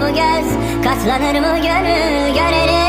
bu göz? Katlanır mı gönül? Görelim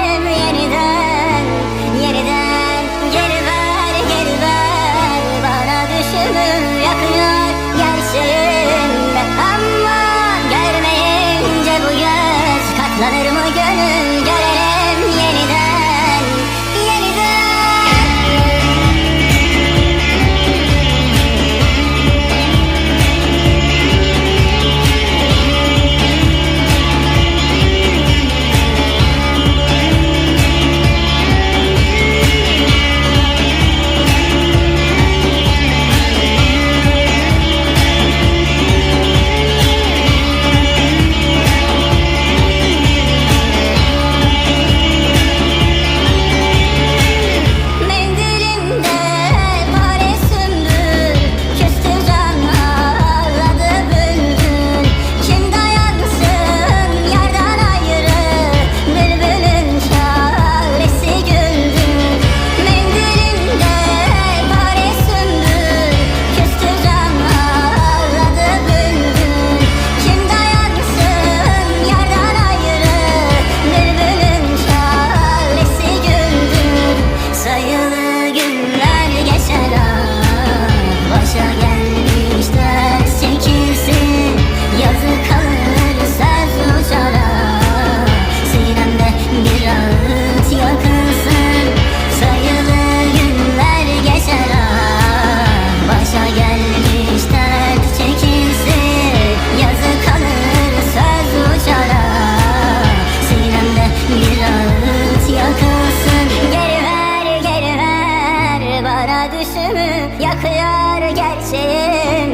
başımı yakıyor gerçeğim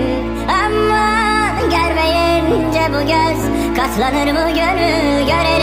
Aman görmeyince bu göz katlanır mı gönül? Göre